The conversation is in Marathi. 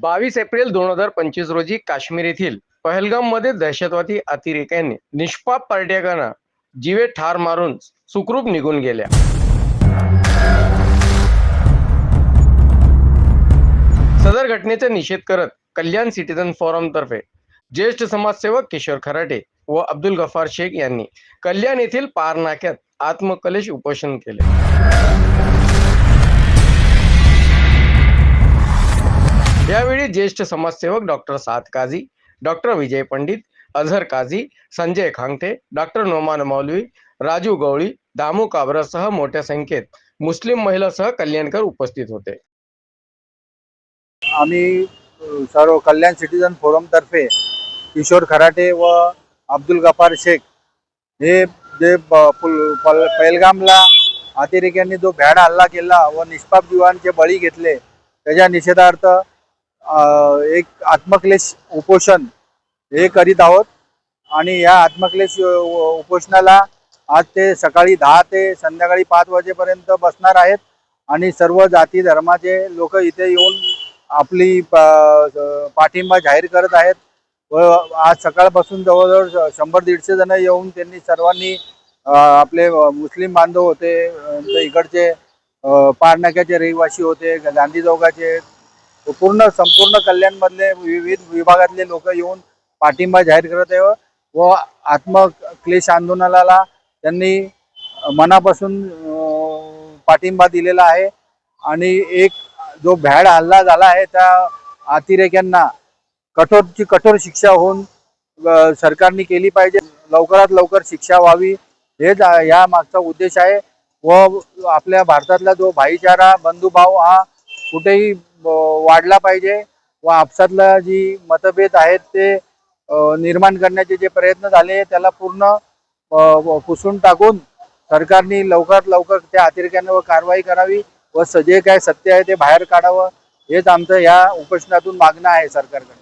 बावीस एप्रिल दोन हजार पंचवीस रोजी काश्मीर येथील पहलगाममध्ये दहशतवादी अतिरेक्यांनी निष्पाप पर्यटकांना जीवे ठार मारून सुखरूप निघून गेल्या. सदर घटनेचा निषेध करत कल्याण सिटीजन फोरम तर्फे ज्येष्ठ समाजसेवक किशोर खराटे व अब्दुल गफार शेख यांनी कल्याण येथील पार नाक्यात आत्मकलेश उपोषण केले. यावेळी ज्येष्ठ समाजसेवक doctor Saad Kazi doctor Vijay Pandit Azhar Kazi Sanjay Khangate doctor Noman Maulvi Raju Gawali Damu काबरासह मोठ्या संख्येत मुस्लिम महिलासह कल्याणकर उपस्थित होते. आम्ही सर्व कल्याण सिटीजन फोरमतर्फे किशोर खराटे व अब्दुल गफार शेख हे जे पैलगामला पहलगामला अतिरेक्यांनी जो भ्याड हल्ला केला व निष्पाप जीवांचे बळी घेतले त्याच्या निषेधार्थ एक आत्मक्लेश उपोषण हे करीत आहोत. आणि या आत्मक्लेश उपोषणाला आज ते सकाळी दहा ते संध्याकाळी पाच वाजेपर्यंत बसणार आहेत. आणि सर्व जाती धर्माचे लोक इथे येऊन आपली पाठिंबा जाहीर करत आहेत. व आज सकाळपासून जवळजवळ शंभर दीडशे जण येऊन त्यांनी सर्वांनी आपले मुस्लिम बांधव होते इकडचे पारनाक्याचे रहिवासी होते गांधी चौकाचे पूर्ण संपूर्ण कल्याणमधले विविध विभागातले लोक येऊन पाठिंबा जाहीर करत आहे व आत्मक्लेश आंदोलनाला त्यांनी मनापासून पाठिंबा दिलेला आहे. आणि एक जो भ्याड हल्ला झाला आहे त्या अतिरेक्यांना कठोरची कठोर शिक्षा होऊन सरकारने केली पाहिजे. लवकरात लवकर शिक्षा व्हावी हेच या मागचा उद्देश आहे. व आपल्या भारतातला जो भाईचारा बंधुभाव हा कुठेही वाढला पाहिजे व आपसातला जी मतभेद आहेत ते निर्माण करण्याचे जे प्रयत्न झाले त्याला पूर्ण पुसून टाकून सरकारने लवकरात लवकर त्या अतिरेक्यांवर कारवाई करावी व स- जे काय सत्य आहे ते बाहेर काढावं हेच आमचं या उपोषणातून मागणं आहे सरकारकडे.